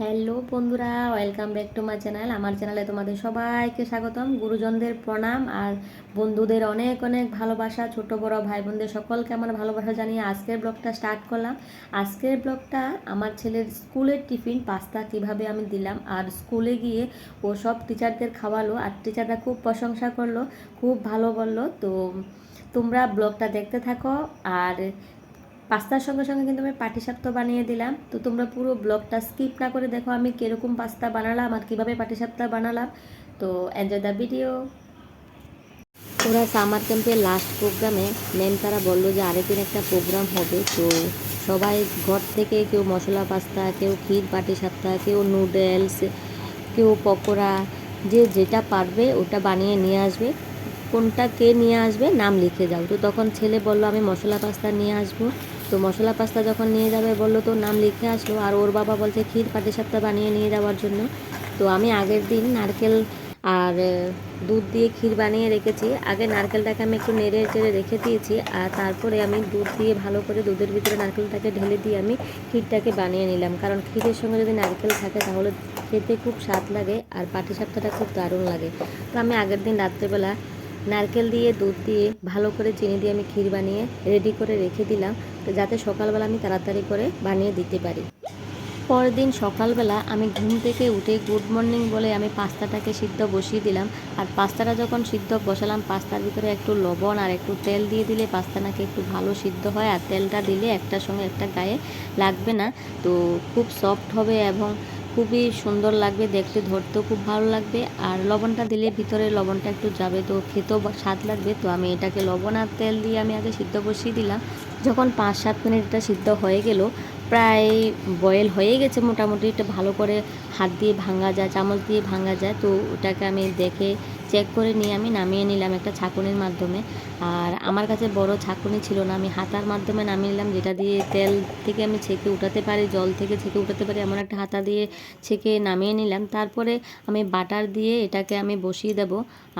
Hello বন্ধুরা, welcome back to my channel. আমার চ্যানেলে তোমাদের সবাইকে স্বাগতম। গুরুজনদের প্রণাম আর বন্ধুদের অনেক অনেক ভালোবাসা। ছোট, বড় ভাই বোনদের সকলকে আমার ভালোবাসা জানিয়ে আজকের ব্লগটা স্টার্ট করলাম। আজকের ব্লগটা আমার ছেলের স্কুলের টিফিন, পাস্তা কীভাবে আমি দিলাম আর স্কুলে গিয়ে ও সব টিচারদের খাওয়ালো আর টিচাররা খুব প্রশংসা করল, খুব ভালো বলল। তো তোমরা ব্লগটা দেখতে থাকো আর পাস্তার সঙ্গে সঙ্গে কিন্তু আমি পাটিসাপ্ত বানিয়ে দিলাম। তো তোমরা পুরো ব্লগটা স্কিপ না করে দেখো আমি কীরকম পাস্তা বানালাম আর কীভাবে পাটিসাপ্তা বানালাম। তো এনজয় দ্য ভিডিও ওরা সামার ক্যাম্পের লাস্ট প্রোগ্রামে ম্যাম তারা বলল যে আরেকদিন একটা প্রোগ্রাম হবে। তো সবাই ঘর থেকে কেউ মশলা পাস্তা, কেউ ক্ষীর পাটিসাপ্তা, কেউ নুডলস কেউ পকোড়া, যে যেটা পারবে ওটা বানিয়ে নিয়ে আসবে। কোনটা কে নিয়ে আসবে নাম লিখে যাও। তো তখন ছেলে বলল, আমি মশলা পাস্তা নিয়ে আসব। তো মশলা পাস্তা যখন নিয়ে যাবে, বলল তো নাম লিখে আসলো আর ওর বাবা বলছে ক্ষীর পাটিসাপ্তা বানিয়ে নিয়ে যাওয়ার জন্য। তো আমি আগের দিন নারকেল আর দুধ দিয়ে ক্ষীর বানিয়ে রেখেছি। আগে নারকেলটাকে আমি একটু নেড়ে চেড়ে রেখে দিয়েছি আর তারপরে আমি দুধ দিয়ে ভালো করে দুধের ভিতরে নারকেলটাকে ঢেলে দিয়ে আমি ক্ষীরটাকে বানিয়ে নিলাম। কারণ ক্ষীরের সঙ্গে যদি নারকেল থাকে তাহলে খেতে খুব স্বাদ লাগে আর পাটিসাপ্তাটা খুব দারুণ লাগে। তো আমি আগের দিন রাত্রেবেলা নারকেল দিয়ে, দুধ দিয়ে ভালো করে চিনি দিয়ে আমি ক্ষীর বানিয়ে রেডি করে রেখে দিলাম। যাতে সকালবেলা আমি তাড়াতাড়ি করে বানিয়ে দিতে পারি। পরের দিন সকালবেলা আমি ঘুম থেকে উঠে গুড মর্নিং বলে আমি পাস্তাটাকে সিদ্ধ বসিয়ে দিলাম। আর পাস্তাটা যখন সিদ্ধ বসালাম, পাস্তার ভিতরে একটু লবণ আর একটু তেল দিয়ে দিলে পাস্তা নাকি একটু ভালো সিদ্ধ হয়। আর তেলটা দিলে একটার সঙ্গে একটা গায়ে লাগবে না। তো খুব সফট হবে এবং খুবই সুন্দর লাগবে, দেখতে, ধরতেও খুব ভালো লাগবে। আর লবণটা দিলে ভিতরে লবণটা একটু যাবে, তো খেতেও স্বাদ লাগবে। তো আমি এটাকে লবণ আর তেল দিয়ে আমি আগে সিদ্ধ বসিয়ে দিলাম। যখন পাঁচ সাত মিনিট এটা সিদ্ধ হয়ে গেল, প্রায় বয়েল হয়ে গেছে মোটামুটি। এটা ভালো করে হাত দিয়ে ভাঙা যায়, চামচ দিয়ে ভাঙা যায়। তো ওটাকে আমি দেখে চেক করে নিয়ে আমি নামিয়ে নিলাম একটা ছাঁকুনির মাধ্যমে। আর আমার কাছে বড় ছাঁকুনি ছিল না, আমি হাতার মাধ্যমে নামিয়ে নিলাম, যেটা দিয়ে তেল থেকে আমি ছেঁকে উঠাতে পারি, জল থেকে ছেঁকে উঠাতে পারি, এমন একটা হাতা দিয়ে ছেঁকে নামিয়ে নিলাম। তারপরে আমি বাটার দিয়ে এটাকে আমি বসিয়ে দেব।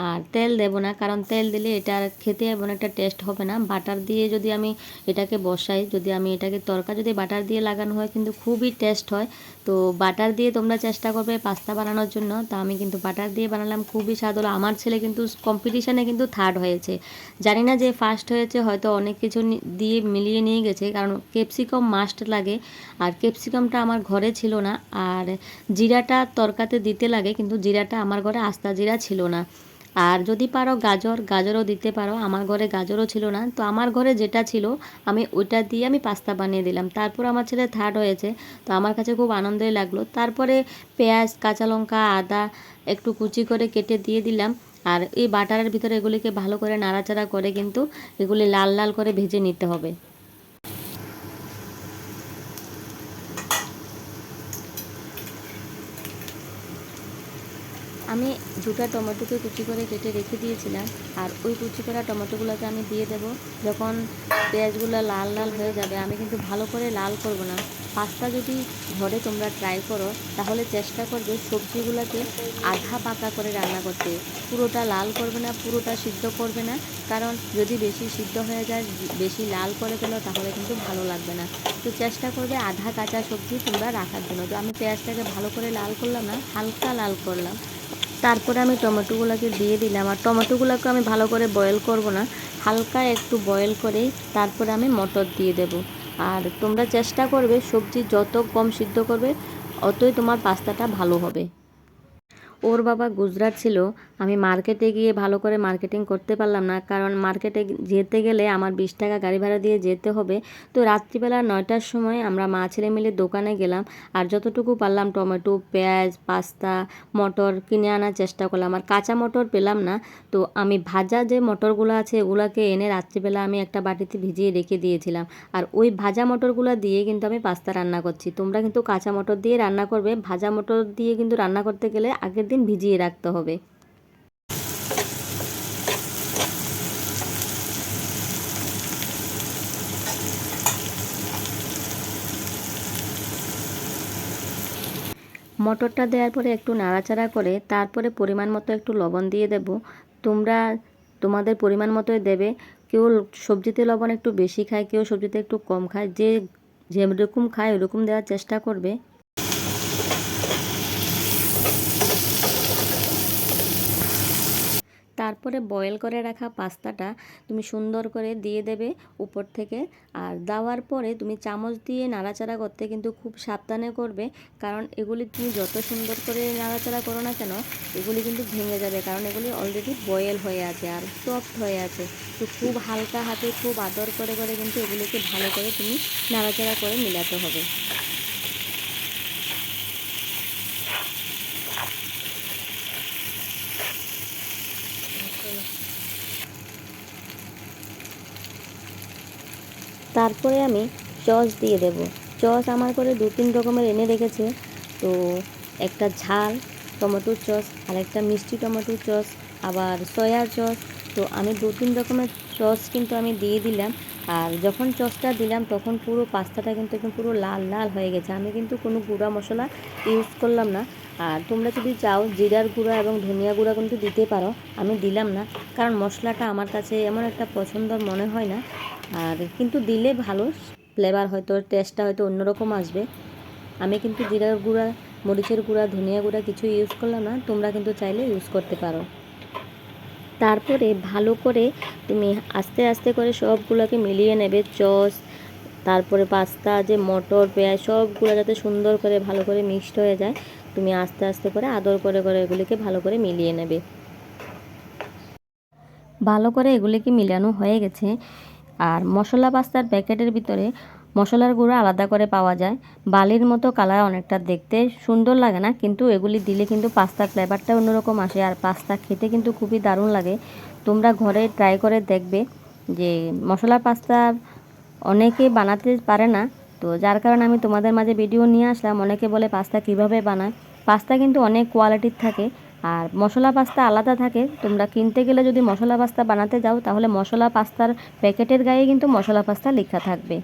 আর তেল দেব না, কারণ তেল দিলে এটা খেতে এমন একটা টেস্ট হবে না। বাটার দিয়ে যদি আমি এটাকে বসাই, যদি আমি এটাকে তরকা, যদি বাটার দিয়ে লাগানো হয়, কিন্তু খুবই টেস্ট হয় তো বাটার দিয়ে তোমরা চেষ্টা করবে পাস্তা বানানোর জন্য। তো আমি কিন্তু বাটার দিয়ে বানালাম, খুবই স্বাদ হলো। আমার ছেলে কিন্তু কম্পিটিশানে কিন্তু থার্ড হয়েছে। জানি না যে ফার্স্ট হয়েছে, হয়তো অনেক কিছু দিয়ে মিলিয়ে নিয়ে গেছে, কারণ ক্যাপসিকাম মাস্ট লাগে। আর ক্যাপসিকামটা আমার ঘরে ছিল না। আর জিরাটা তরকাতে দিতে লাগে, কিন্তু জিরাটা আমার ঘরে আস্তা জিরা ছিল না। আর যদি পারো গাজর, গাজরও দিতে পারো। আমার ঘরে গাজরও ছিল না। তো আমার ঘরে যেটা ছিল, আমি ওইটা দিয়ে আমি পাস্তা বানিয়ে দিলাম। তারপর আমার ছেলে থার্ড হয়েছে। তো আমার কাছে খুব আনন্দই লাগল। তারপরে পেঁয়াজ, কাঁচা লঙ্কা, আদা একটু কুচি করে কেটে দিয়ে দিলাম। আর এই বাটারের ভিতরে এগুলিকে ভালো করে নাড়াচাড়া করে কিন্তু এগুলি লাল লাল করে ভেজে নিতে হবে। আমি দুটো টমেটোকে কুচি করে কেটে রেখে দিয়েছিলাম, আর ওই কুচি করা টমেটোগুলোকে আমি দিয়ে দেব। যখন পেঁয়াজগুলো লাল লাল হয়ে যাবে, আমি কিন্তু ভালো করে লাল করব না। পাস্তা যদি ঘরে তোমরা ট্রাই করো, তাহলে চেষ্টা করবে সবজিগুলোকে আধা পাকা করে রান্না করতে। পুরোটা লাল করবে না, পুরোটা সিদ্ধ করবে না। কারণ যদি বেশি সিদ্ধ হয়ে যায়, বেশি লাল করে ফেলো, তাহলে কিন্তু ভালো লাগবে না। তো চেষ্টা করবে আধা কাঁচা সবজি তোমরা রাখার জন্য। তো আমি পেঁয়াজটাকে ভালো করে লাল করলাম না, হালকা লাল করলাম। তারপরে আমি টমেটোগুলোকে দিয়ে দিলাম। আর টমেটোগুলোকে আমি ভালো করে বয়েল করব না, হালকা একটু বয়েল করে তারপরে আমি মটর দিয়ে দেব। আর তোমরা চেষ্টা করবে সবজি যত কম সিদ্ধ করবে, অতই তোমার পাস্তাটা ভালো হবে। ওর বাবা গুজরাট ছিল আমি মার্কেটে গিয়ে ভালো করে মার্কেটিং করতে পারলাম না। কারণ মার্কেটে যেতে গেলে আমার বিশ টাকা গাড়ি ভাড়া দিয়ে যেতে হবে। তো রাত্রিবেলা নয়টার সময় আমরা মা ছেলে মিলে দোকানে গেলাম। আর যতটুকু পারলাম টমেটো, পেঁয়াজ, পাস্তা, মটর কিনে আনার চেষ্টা করলাম। আর কাঁচা মটর পেলাম না। তো আমি ভাজা যে মটরগুলো আছে এগুলোকে এনে রাত্রিবেলা আমি একটা বাটিতে ভিজিয়ে রেখে দিয়েছিলাম। আর ওই ভাজা মটরগুলো দিয়ে কিন্তু আমি পাস্তা রান্না করছি। তোমরা কিন্তু কাঁচা মটর দিয়ে রান্না করবে। ভাজা মটর দিয়ে কিন্তু রান্না করতে গেলে আগের দিন ভিজিয়ে রাখতে হবে। মটরটা দেওয়ার পরে একটু নাড়াচাড়া করে তারপরে পরিমাণ মতো একটু লবণ দিয়ে দেব। তোমরা তোমাদের পরিমাণ মতোই দেবে। কেউ সবজিতে লবণ একটু বেশি খায়, কেউ সবজিতে একটু কম খায়। যে যেরকম খায় ওরকম দেওয়ার চেষ্টা করবে। তারপরে বয়েল করে রাখা পাস্তাটা তুমি সুন্দর করে দিয়ে দেবে উপর থেকে। আর দেওয়ার পরে তুমি চামচ দিয়ে নাড়াচাড়া করতে কিন্তু খুব সাবধানে করবে, কারণ এগুলি তুমি যত সুন্দর করে নাড়াচাড়া করো না কেন, এগুলি কিন্তু ভেঙে যাবে, কারণ এগুলি অলরেডি বয়েল হয়ে আছে আর সফট হয়ে আছে। তো খুব হালকা হাতে খুব আদর করে করে কিন্তু এগুলিকে ভালো করে তুমি নাড়াচাড়া করে মিলাতে হবে। তারপরে আমি চস দিয়ে দেব। চস আমার করে দু তিন রকমের এনে রেখেছে। তো একটা ঝাল টমেটোর চস আর একটা মিষ্টি টমেটোর চস, আবার সয়া চস। তো আমি দু তিন রকমের চস কিন্তু আমি দিয়ে দিলাম। আর যখন চসটা দিলাম, তখন পুরো পাস্তাটা কিন্তু একদম পুরো লাল লাল হয়ে গেছে। আমি কিন্তু কোনো গুঁড়া মশলা ইউজ করলাম না। আর তোমরা যদি চাও জিরার গুঁড়া এবং ধনিয়া গুঁড়া কিন্তু দিতে পারো। আমি দিলাম না, কারণ মশলাটা আমার কাছে এমন একটা পছন্দর মনে হয় না। আর কিন্তু দিলে ভালো ফ্লেভার হয়তো টেস্টটা হয়তো অন্যরকম আসবে। আমি কিন্তু জিরার গুঁড়া, মরিচের গুঁড়া, ধনিয়া গুঁড়া কিছু ইউজ করলাম না, তোমরা কিন্তু চাইলে ইউজ করতে পারো। তারপরে ভালো করে তুমি আস্তে আস্তে করে সবগুলোকে মিলিয়ে নেবে, চস, তারপরে পাস্তা, যে মটর, পেঁয়াজ, সবগুলো যাতে সুন্দর করে, ভালো করে মিক্সড হয়ে যায়, তুমি আস্তে আস্তে করে আদর করে করে এগুলিকে ভালো করে মিলিয়ে নেবে। ভালো করে এগুলিকে মিলানো হয়ে গেছে। আর মশলা পাস্তার প্যাকেটের ভিতরে মশলার গুঁড়ো আলাদা করে পাওয়া যায়। বালির মতো কালার অনেকটা দেখতে সুন্দর লাগে না, কিন্তু এগুলি দিলে কিন্তু পাস্তার ফ্লেভারটা অন্যরকম আসে আর পাস্তা খেতে কিন্তু খুবই দারুণ লাগে। তোমরা ঘরে ট্রাই করে দেখবে যে মশলা পাস্তা অনেকে বানাতে পারে না। তো যার কারণে আমি তোমাদের মাঝে ভিডিও নিয়ে আসলাম। অনেকে বলে পাস্তা কীভাবে বানায়? পাস্তা কিন্তু অনেক কোয়ালিটির থাকে। আর মশলা পাস্তা আলাদা থাকে। তোমরা কিনতে গেলে যদি মশলা পাস্তা বানাতে যাও, তাহলে মশলা পাস্তার প্যাকেটের গায়ে কিন্তু মশলা পাস্তা লেখা থাকবে।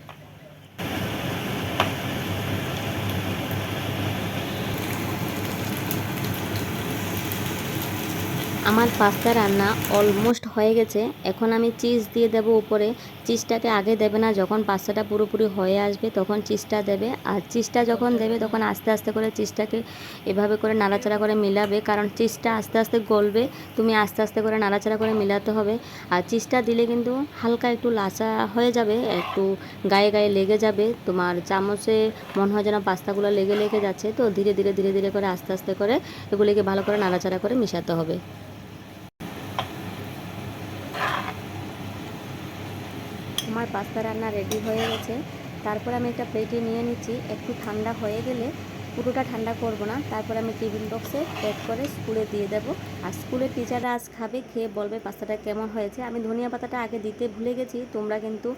আমার পাস্তা রান্না অলমোস্ট হয়ে গেছে। এখন আমি চিজ দিয়ে দেব উপরে। চিজটাকে আগে দেবে না, যখন পাস্তাটা পুরোপুরি হয়ে আসবে তখন চিজটা দেবে। আর চিজটা যখন দেবে তখন আস্তে আস্তে করে চিজটাকে এভাবে করে নাড়াচাড়া করে মিলাবে, কারণ চিজটা আস্তে আস্তে গলবে, তুমি আস্তে আস্তে করে নাড়াচাড়া করে মিলাতে হবে। আর চিজটা দিলে কিন্তু হালকা একটু লাচা হয়ে যাবে, একটু গায়ে গায়ে লেগে যাবে। তোমার চামচে মনে হয় যেন পাস্তাগুলো লেগে লেগে যাচ্ছে, তো ধীরে ধীরে ধীরে ধীরে করে আস্তে আস্তে করে এগুলিকে ভালো করে নাড়াচাড়া করে মিশাতে হবে। আমার পাস্তা রান্না রেডি হয়ে গেছে। তারপর আমি একটা প্লেটে নিয়ে নিচ্ছি। একটু ঠান্ডা হয়ে গেলে পুরোটা ঠান্ডা করব না। তারপর আমি টিফিন বক্সে প্যাক করে স্কুলে দিয়ে দেব। আর স্কুলের টিচাররা আজ খাবে, খেয়ে বলবে পাস্তাটা কেমন হয়েছে। আমি ধনিয়া পাতাটা আগে দিতে ভুলে গেছি। তোমরা কিন্তু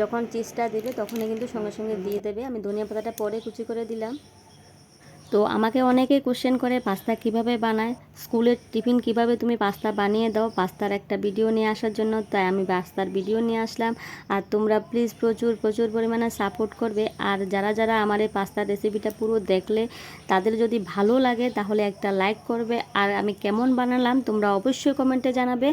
যখন চিজটা দেবে তখনই কিন্তু সঙ্গে সঙ্গে দিয়ে দেবে। আমি ধনিয়া পাতাটা পরে কুচি করে দিলাম। তো আমাকে অনেকে কোশ্চেন করে, পাস্তা কীভাবে বানায়? স্কুলের টিফিন কীভাবে তুমি পাস্তা বানিয়ে দাও? পাস্তার একটা ভিডিও নিয়ে আসার জন্য, তাই আমি পাস্তার ভিডিও নিয়ে আসলাম। আর তোমরা প্লিজ প্রচুর প্রচুর পরিমাণে সাপোর্ট করবে। আর যারা যারা আমার এই পাস্তার রেসিপিটা পুরো দেখলে, তাদের যদি ভালো লাগে, তাহলে একটা লাইক করবে। আর আমি কেমন বানালাম, তোমরা অবশ্যই কমেন্টে জানাবে।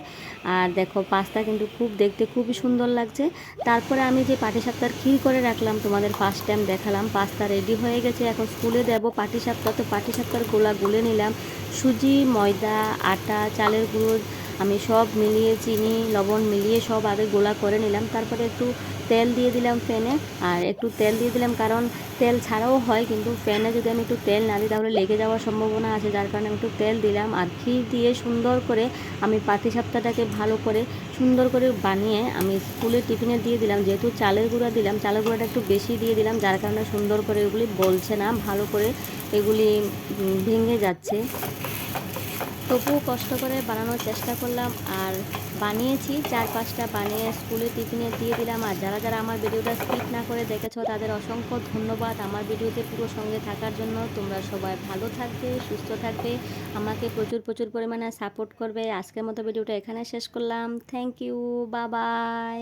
আর দেখো, পাস্তা কিন্তু খুব দেখতে খুবই সুন্দর লাগছে। তারপরে আমি যে পাটিসাপটার ক্ষীর করে রাখলাম, তোমাদের ফার্স্ট টাইম দেখালাম। পাস্তা রেডি হয়ে গেছে, এখন স্কুলে দেবো পাটিসাপটা, তো পাটিসাপটার গোলা গুলে নিলাম। সুজি, ময়দা, আটা, চালের গুঁড়ো, আমি সব মিলিয়ে, চিনি, লবণ মিলিয়ে সব আগে গোলা করে নিলাম। তারপরে একটু তেল দিয়ে দিলাম ফ্যানে, আর একটু তেল দিয়ে দিলাম কারণ তেল ছাড়াও হয়, কিন্তু ফ্যানে যদি আমি একটু তেল না দিই তাহলে লেগে যাওয়ার সম্ভাবনা আছে, যার কারণে আমি একটু তেল দিলাম আর ঘি দিয়ে সুন্দর করে আমি পাটি সাপটাটাকে ভালো করে সুন্দর করে বানিয়ে আমি স্কুলের টিফিনে দিয়ে দিলাম, যেহেতু চালের গুঁড়া দিলাম, চালের গুঁড়াটা একটু বেশি দিয়ে দিলাম, যার কারণে সুন্দর করে এগুলি বলছে না, ভালো করে এগুলি ভেঙে যাচ্ছে। তবুও কষ্ট করে বানানোর চেষ্টা করলাম আর বানিয়েছি। চার পাঁচটা বানিয়ে স্কুলে টিফিনে দিয়ে দিলাম আর যারা যারা আমার ভিডিওটা স্কিপ না করে দেখেছ, তাদের অসংখ্য ধন্যবাদ। আমার ভিডিওতে পুরো সঙ্গে থাকার জন্য তোমরা সবাই ভালো থাকবে, সুস্থ থাকবে, আমাকে প্রচুর প্রচুর পরিমাণে সাপোর্ট করবে। আজকের মতো ভিডিওটা এখানে শেষ করলাম। থ্যাংক ইউ বা বাই